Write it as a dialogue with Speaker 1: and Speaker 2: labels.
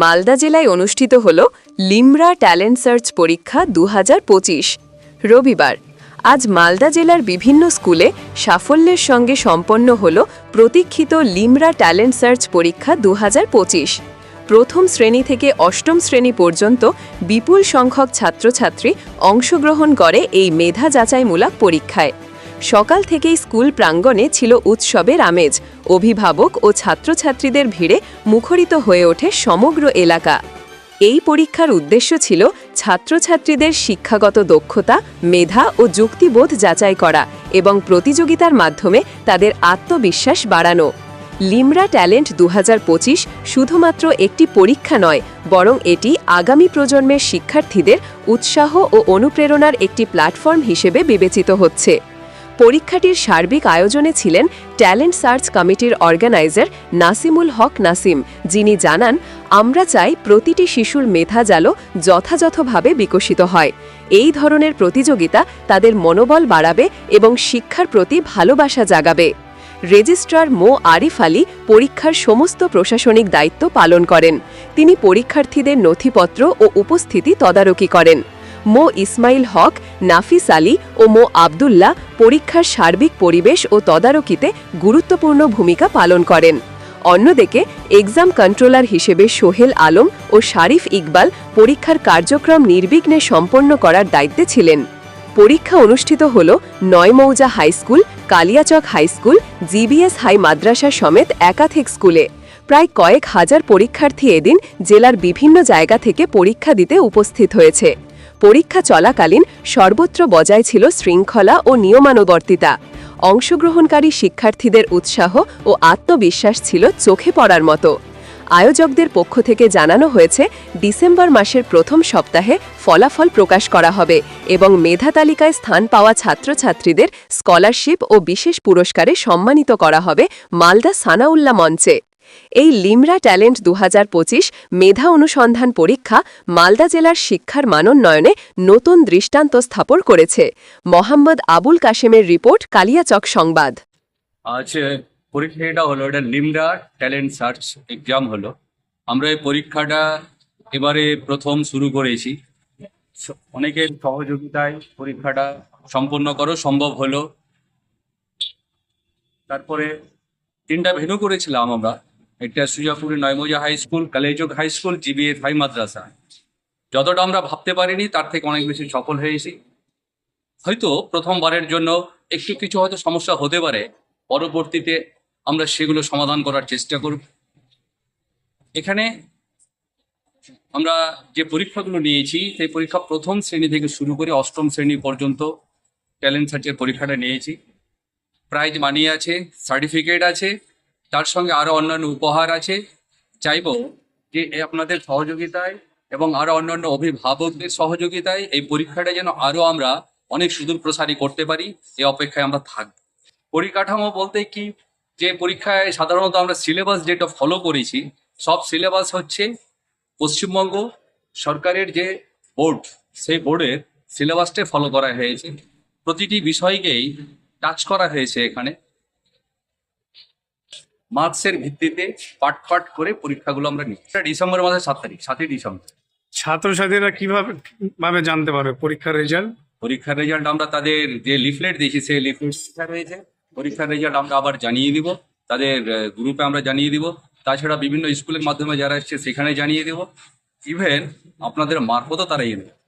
Speaker 1: মালদা জেলায় অনুষ্ঠিত হল লিমরা ট্যালেন্ট সার্চ পরীক্ষা দুহাজার পঁচিশ। রবিবার, আজ মালদা জেলার বিভিন্ন স্কুলে সাফল্যের সঙ্গে সম্পন্ন হল প্রতীক্ষিত লিমরা ট্যালেন্ট সার্চ পরীক্ষা দুহাজার পঁচিশ। প্রথম শ্রেণি থেকে অষ্টম শ্রেণি পর্যন্ত বিপুল সংখ্যক ছাত্রছাত্রী অংশগ্রহণ করে এই মেধা যাচাইমূলক পরীক্ষায়। সকাল থেকেই স্কুল প্রাঙ্গণে ছিল উৎসবের আমেজ। অভিভাবক ও ছাত্রছাত্রীদের ভিড়ে মুখরিত হয়ে ওঠে সমগ্র এলাকা। এই পরীক্ষার উদ্দেশ্য ছিল ছাত্রছাত্রীদের শিক্ষাগত দক্ষতা, মেধা ও যুক্তিবোধ যাচাই করা এবং প্রতিযোগিতার মাধ্যমে তাদের আত্মবিশ্বাস বাড়ানো। লিমরা ট্যালেন্ট দু হাজার পঁচিশ শুধুমাত্র একটি পরীক্ষা নয়, বরং এটি আগামী প্রজন্মের শিক্ষার্থীদের উৎসাহ ও অনুপ্রেরণার একটি প্ল্যাটফর্ম হিসেবে বিবেচিত হচ্ছে। পরীক্ষাটির সার্বিক আয়োজনে ছিলেন ট্যালেন্ট সার্চ কমিটির অর্গানাইজার নাসিমুল হক নাসিম, যিনি জানান, আমরা চাই প্রতিটি শিশুর মেধা জালো যথাযথভাবে বিকশিত হয়। এই ধরনের প্রতিযোগিতা তাদের মনোবল বাড়াবে এবং শিক্ষার প্রতি ভালোবাসা জাগাবে। রেজিস্ট্রার মো আরিফ আলী পরীক্ষার সমস্ত প্রশাসনিক দায়িত্ব পালন করেন। তিনি পরীক্ষার্থীদের নথিপত্র ও উপস্থিতি তদারকি করেন। মো ইসমাইল হক, নাফিস আলী ও মো আবদুল্লাহ পরীক্ষার সার্বিক পরিবেশ ও তদারকিতে গুরুত্বপূর্ণ ভূমিকা পালন করেন। অন্যদিকে, এক্সাম কন্ট্রোলার হিসেবে সোহেল আলম ও শারিফ ইকবাল পরীক্ষার কার্যক্রম নির্বিঘ্নে সম্পন্ন করার দায়িত্বে ছিলেন। পরীক্ষা অনুষ্ঠিত হল Naimouza high school Kaliachak high school GBS high মাদ্রাসা সমেত একাধিক স্কুলে। প্রায় কয়েক হাজার পরীক্ষার্থী এদিন জেলার বিভিন্ন জায়গা থেকে পরীক্ষা দিতে উপস্থিত হয়েছে। পরীক্ষা চলাকালীন সর্বত্র বজায় ছিল শৃঙ্খলা ও নিয়মানুবর্তিতা। অংশগ্রহণকারী শিক্ষার্থীদের উৎসাহ ও আত্মবিশ্বাস ছিল চোখে পড়ার মতো। আয়োজকদের পক্ষ থেকে জানানো হয়েছে, ডিসেম্বর মাসের প্রথম সপ্তাহে ফলাফল প্রকাশ করা হবে এবং মেধা তালিকায় স্থান পাওয়া ছাত্রছাত্রীদের স্কলারশিপ ও বিশেষ পুরস্কারে সম্মানিত করা হবে মালদা সানাউল্লা মঞ্চে। এই লিমরা ট্যালেন্ট দুহাজার পঁচিশ মেধা অনুসন্ধান পরীক্ষা মালদা জেলার শিক্ষার মানোন্নয়নে নতুন দৃষ্টান্ত স্থাপন করেছে। মোহাম্মদ আবুল কাশেমের রিপোর্ট, কালিয়াচক সংবাদ।
Speaker 2: আজ পরীক্ষাটা হলো, এটা লিমরা ট্যালেন্ট সার্চ এক্সাম হলো। আমরা এই পরীক্ষাটা এবারে প্রথম শুরু করেছি। অনেকের সহযোগিতায় পরীক্ষাটা সম্পন্ন করো, সম্ভব হলো। তারপরে তিনটা ভেনু করেছিলাম আমরা। একটা Sujapuri Naimouza high school Kaliachak high school GBS high মাদ্রাসা যতটা আমরা ভাবতে পারিনি, তার থেকে অনেক বেশি সফল হয়েছি। হয়তো প্রথমবারের জন্য একটু কিছু হয়তো সমস্যা হতে পারে, পরবর্তীতে আমরা সেগুলো সমাধান করার চেষ্টা করব। এখানে আমরা যে পরীক্ষাগুলো নিয়েছি, সেই পরীক্ষা প্রথম শ্রেণি থেকে শুরু করে অষ্টম শ্রেণি পর্যন্ত ট্যালেন্ট সার্চের পরীক্ষাটা নিয়েছি। প্রাইজ মানি আছে সার্টিফিকেট আছে তার সঙ্গে আরও অন্যান্য উপহার আছে। চাইব যে এ আপনাদের সহযোগিতায় এবং আরও অন্যান্য অভিভাবকদের সহযোগিতায় এই পরীক্ষাটা যেন আরও আমরা অনেক সুদূর প্রসারী করতে পারি এই অপেক্ষায় আমরা থাকব। পরিকাঠামো বলতে কি যে পরীক্ষায় সাধারণত আমরা সিলেবাস যেটা ফলো করেছি সব সিলেবাস হচ্ছে পশ্চিমবঙ্গ সরকারের যে বোর্ড সেই বোর্ডের সিলেবাসটাই ফলো করা হয়েছে। প্রতিটি বিষয়কেই টাচ করা হয়েছে এখানে। মার্কসের ভিত্তিতে পাট পাট করে পরীক্ষাগুলো আমরা নিই ডিসেম্বর মাসের সাত তারিখ সাতই ডিসেম্বর।
Speaker 3: ছাত্রছাত্রীরা কীভাবে ভাবে জানতে পারবে পরীক্ষার রেজাল্ট
Speaker 2: পরীক্ষার রেজাল্ট আমরা তাদের যে লিফলেট দিয়েছি সেই লিফলেট রয়েছে। পরীক্ষার রেজাল্ট আমরা আবার জানিয়ে দিব। তাদের গ্রুপে আমরা জানিয়ে দিব। তাছাড়া বিভিন্ন স্কুলের মাধ্যমে যারা এসছে সেখানে জানিয়ে দেব। ইভেন আপনাদের মারফতও তারা এনে দেবে।